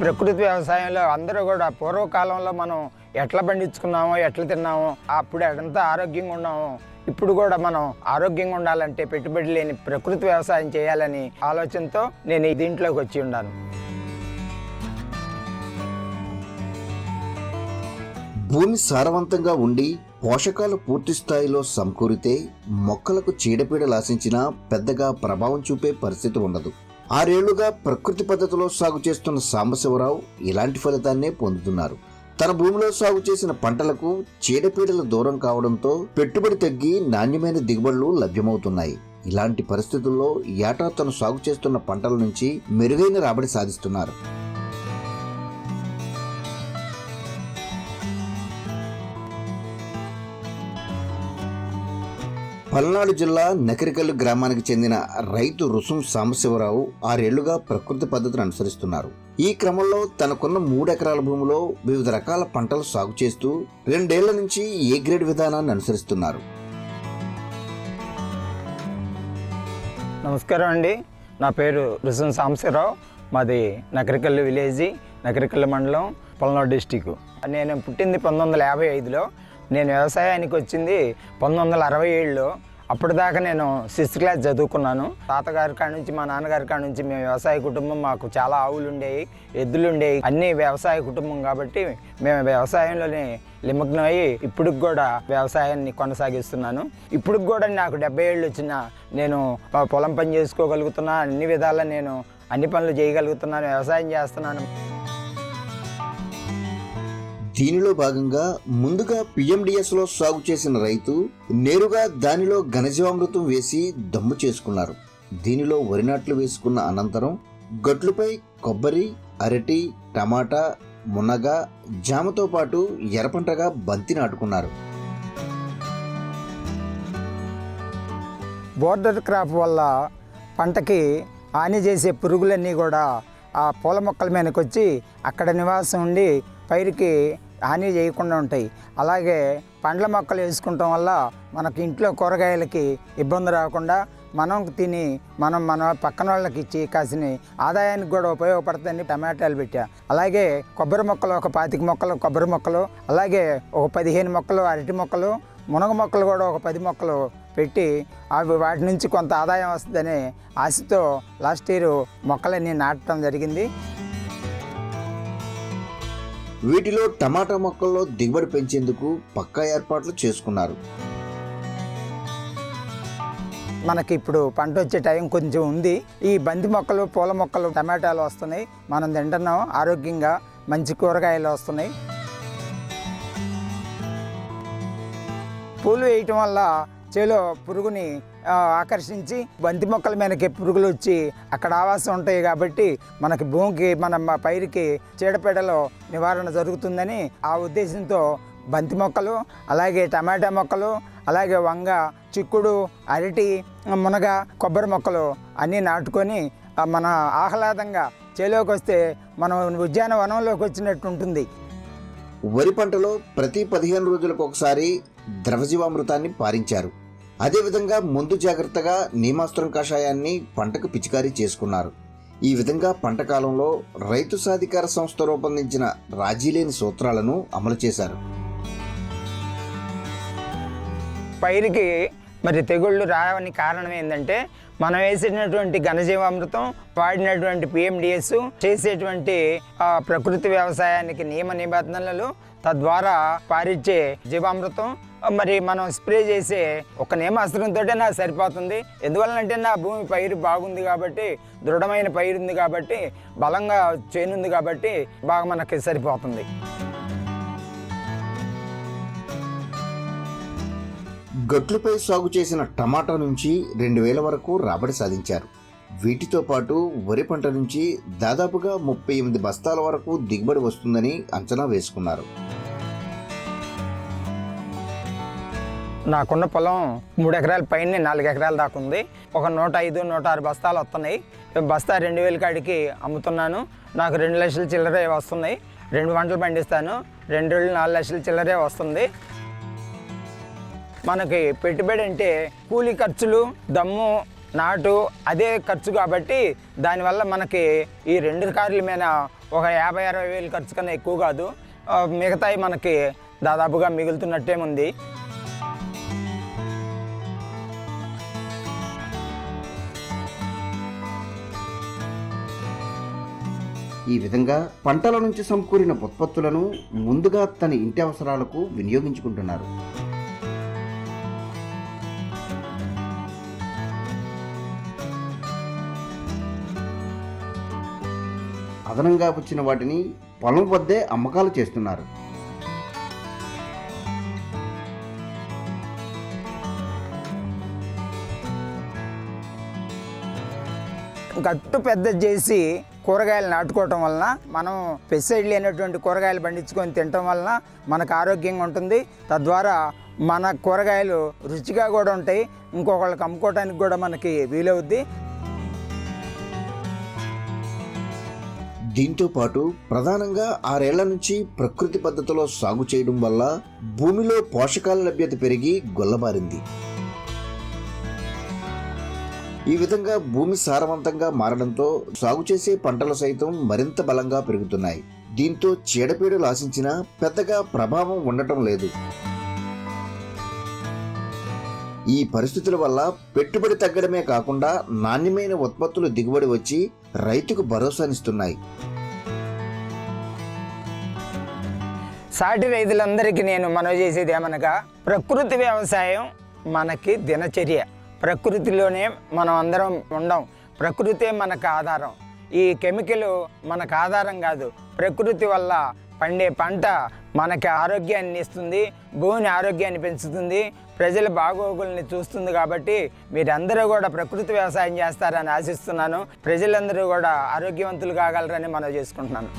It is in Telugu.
ప్రకృతి వ్యవసాయంలో అందరూ కూడా పూర్వకాలంలో మనం ఎట్లా పండించుకున్నామో ఎట్లా తిన్నామో అప్పుడు ఎంత ఆరోగ్యంగా ఉన్నామో ఇప్పుడు కూడా మనం ఆరోగ్యంగా ఉండాలంటే పెట్టుబడి లేని ప్రకృతి వ్యవసాయం చేయాలని ఆలోచనతో నేను దీంట్లోకి వచ్చి ఉన్నాను. భూమి సారవంతంగా ఉండి పోషకాలు పూర్తి స్థాయిలో సమకూరితే మొక్కలకు చీడపీడలు ఆశించినా పెద్దగా ప్రభావం చూపే పరిస్థితి ఉండదు. ఆరేళ్ళుగా ప్రకృతి పద్ధతిలో సాగు చేస్తున్న సాంబశివరావు ఇలాంటి ఫలితాన్నే పొందుతున్నారు. తన భూమిలో సాగు చేసిన పంటలకు చీడపీడలు దూరం కావడంతో పెట్టుబడి తగ్గి నాణ్యమైన దిగుబడులు లభ్యమవుతున్నాయి. ఇలాంటి పరిస్థితుల్లో ఏటా తను సాగు చేస్తున్న పంటల నుంచి మెరుగైన రాబడి సాధిస్తున్నారు. పల్నాడు జిల్లా నకిరికల్లు గ్రామానికి చెందిన రైతు రుసుం సాంబశివరావు ఆరేళ్ళుగా ప్రకృతి పద్ధతిని అనుసరిస్తున్నారు. ఈ క్రమంలో తనకున్న మూడెకరాల భూమిలో వివిధ రకాల పంటలు సాగు చేస్తూ రెండేళ్ళ నుంచి ఏ గ్రేడ్ విధానాన్ని అనుసరిస్తున్నారు? నమస్కారం అండి. నా పేరు రుసుం సాంబశివరావు. మాది నకరికల్లు విలేజ్ నకరికల్లు మండలం పల్నాడు డిస్టిక్ నేను పుట్టింది పంతొమ్మిది వందల యాభై ఐదులో. నేను వ్యవసాయానికి వచ్చింది పంతొమ్మిది వందల అరవై ఏడులో. అప్పటిదాకా నేను సిక్స్త్ క్లాస్ చదువుకున్నాను. తాతగారి కాడ నుంచి మా నాన్నగారి కాడ నుంచి మేము వ్యవసాయ కుటుంబం మాకు చాలా ఆవులు ఉండేవి ఎద్దులు ఉండేవి అన్నీ వ్యవసాయ కుటుంబం కాబట్టి మేము వ్యవసాయంలోనే నిమగ్నమై ఇప్పుడు కూడా వ్యవసాయాన్ని కొనసాగిస్తున్నాను. ఇప్పుడు కూడా నాకు డెబ్బై ఏళ్ళు వచ్చిన నేను పొలం పని చేసుకోగలుగుతున్నా అన్ని విధాలా నేను అన్ని పనులు చేయగలుగుతున్నాను వ్యవసాయం చేస్తున్నాను. దీనిలో భాగంగా ముందుగా పిఎండిఎస్లో సాగు చేసిన రైతు నేరుగా దానిలో ఘనజీవామృతం వేసి దమ్ము చేసుకున్నారు. దీనిలో వరి నాట్లు వేసుకున్న అనంతరం గట్లుపై కొబ్బరి అరటి టమాటా మునగ జామతో పాటు ఎర్రపంటగా బంతి నాటుకున్నారు. బోర్డర్ క్రాప్ వల్ల పంటకి హాని చేసే పురుగులన్నీ కూడా ఆ పూల మొక్కల మీదకి వచ్చి అక్కడ నివాసం ఉండి పైరుకి హాని చేయకుండా ఉంటాయి. అలాగే పండ్ల మొక్కలు వేసుకుంటాం వల్ల మనకి ఇంట్లో కూరగాయలకి ఇబ్బంది రాకుండా మనం తిని మనం మన పక్కన వాళ్ళకి ఇచ్చి కాసిన ఆదాయానికి కూడా ఉపయోగపడుతుందని టమాటాలు పెట్టా. అలాగే కొబ్బరి మొక్కలు ఒక పాతిక మొక్కలు కొబ్బరి మొక్కలు అలాగే ఒక పదిహేను మొక్కలు అరటి మొక్కలు మునగ మొక్కలు కూడా ఒక పది మొక్కలు పెట్టి అవి వాటి నుంచి కొంత ఆదాయం వస్తుందనే ఆశతో లాస్ట్ ఇయర్ మొక్కలన్నీ నాటడం జరిగింది. వీటిలో టమాటా మొక్కల్లో దిగుబడి పెంచేందుకు పక్కా ఏర్పాట్లు చేసుకున్నారు. మనకి ఇప్పుడు పంట వచ్చే టైం కొంచెం ఉంది. ఈ బంతి మొక్కలు పూల మొక్కలు టమాటాలు వస్తున్నాయి. మనం తింటున్నాం ఆరోగ్యంగా మంచి కూరగాయలు వస్తున్నాయి. పూలు వేయటం వల్ల చేలో పురుగుని ఆకర్షించి బంతి మొక్కల మీదకి పురుగులు వచ్చి అక్కడ ఆవాసం ఉంటాయి కాబట్టి మనకి భూమికి మన పైరుకి చీడపీడలో నివారణ జరుగుతుందని ఆ ఉద్దేశంతో బంతి మొక్కలు అలాగే టమాటా మొక్కలు అలాగే వంగ చిక్కుడు అరటి మునగ కొబ్బరి మొక్కలు అన్నీ నాటుకొని మన ఆహ్లాదంగా చేలోకి వస్తే మనం ఉద్యానవనంలోకి వచ్చినట్టు ఉంటుంది. వరి పంటలో ప్రతి పదిహేను రోజులకు ఒకసారి ద్రవజీవామృతాన్ని పారించారు. అదేవిధంగా ముందు జాగ్రత్తగా నీమాస్త్రం కషాయాన్ని పంటకు పిచికారీ చేసుకున్నారు. ఈ విధంగా పంట కాలంలో రైతు సాధికార సంస్థ రూపొందించిన రాజీలేని సూత్రాలను అమలు చేశారు. పైరుకి మరి తెగుళ్ళు రావని కారణం ఏంటంటే మనం వేసినటువంటి ఘనజీవామృతం వాడినటువంటి పిఎండిఎస్ చేసేటువంటి ఆ, ప్రకృతి వ్యవసాయానికి నియమ నిబంధనలు తద్వారా పారిచ్చే జీవామృతం మరి మనం స్ప్రే చేసే ఒక నియమాస్త్రంతో నాకు సరిపోతుంది. ఎందువల్లంటే నా భూమి పైరు బాగుంది కాబట్టి దృఢమైన పైరు ఉంది కాబట్టి బలంగా చేనుంది కాబట్టి బాగా మనకి సరిపోతుంది. గట్లుపై సాగు చేసిన టమాటా నుంచి రెండు వేల వరకు రాబడి సాధించారు. వీటితో పాటు వరి పంట నుంచి దాదాపుగా ముప్పై ఎనిమిది బస్తాల వరకు దిగుబడి వస్తుందని అంచనా వేసుకున్నారు. నాకున్న పొలం మూడు ఎకరాల పైన నాలుగు ఎకరాల దాకా ఉంది. ఒక నూట ఐదు నూట ఆరు బస్తాలు వస్తున్నాయి. బస్తా రెండు వేల కాడికి అమ్ముతున్నాను. నాకు రెండు లక్షల చిల్లరే వస్తున్నాయి. రెండు పంటలు పండిస్తాను. రెండు వేలు నాలుగు లక్షల చిల్లరే వస్తుంది. మనకి పెట్టుబడి అంటే కూలీ ఖర్చులు దమ్ము నాటు అదే ఖర్చు కాబట్టి దానివల్ల మనకి ఈ రెండు కార్ల మీద ఒక యాభై అరవై వేలు ఖర్చు కన్నా ఎక్కువ కాదు. మిగతాయి మనకి దాదాపుగా మిగులుతున్నట్టే ఉంది. ఈ విధంగా పంటల నుంచి సమకూరిన ఉత్పత్తులను ముందుగా తన ఇంటి అవసరాలకు వినియోగించుకుంటున్నారు. అదనంగా వచ్చిన వాటిని పొలం వద్దే అమ్మకాలు చేస్తున్నారు. గట్టు పెద్ద చేసి కూరగాయలు నాటుకోవటం వలన మనం పెస్టిసైడ్ లేనటువంటి కూరగాయలు పండించుకొని తినటం వలన మనకు ఆరోగ్యంగా ఉంటుంది. తద్వారా మన కూరగాయలు రుచిగా కూడా ఉంటాయి. ఇంకొకళ్ళకి అమ్ముకోవడానికి కూడా మనకి వీలవుద్ది. దీంతో పాటు ప్రధానంగా ఆరేళ్ళ నుంచి ప్రకృతి పద్ధతిలో సాగు చేయడం వల్ల భూమిలో పోషకాల లభ్యత పెరిగి గొల్లబారింది. ఈ విధంగా భూమి సారవంతంగా మారడంతో సాగు చేసే పంటలు సైతం మరింత బలంగా పెరుగుతున్నాయి. దీంతో చీడపీడలు ఆశించినా పెద్దగా ప్రభావం ఉండటం లేదు. ఈ పరిస్థితుల వల్ల పెట్టుబడి తగ్గడమే కాకుండా నాణ్యమైన ఉత్పత్తులు దిగుబడి వచ్చి రైతుకు భరోసానిస్తున్నాయి. సాటి రైతులందరికీ నేను మనవి చేసేది ఏమనగా ప్రకృతి వ్యవసాయం మనకి దినచర్య. ప్రకృతిలోనే మనం అందరం ఉండం. ప్రకృతే మనకు ఆధారం. ఈ కెమికల్ మనకు ఆధారం కాదు. ప్రకృతి వల్ల పండే పంట మనకి ఆరోగ్యాన్ని ఇస్తుంది భూమిని ఆరోగ్యాన్ని పెంచుతుంది ప్రజల బాగోగుల్ని చూస్తుంది కాబట్టి మీరందరూ కూడా ప్రకృతి వ్యవసాయం చేస్తారని ఆశిస్తున్నాను. ప్రజలందరూ కూడా ఆరోగ్యవంతులు కాగలరని మనం చేసుకుంటున్నాను.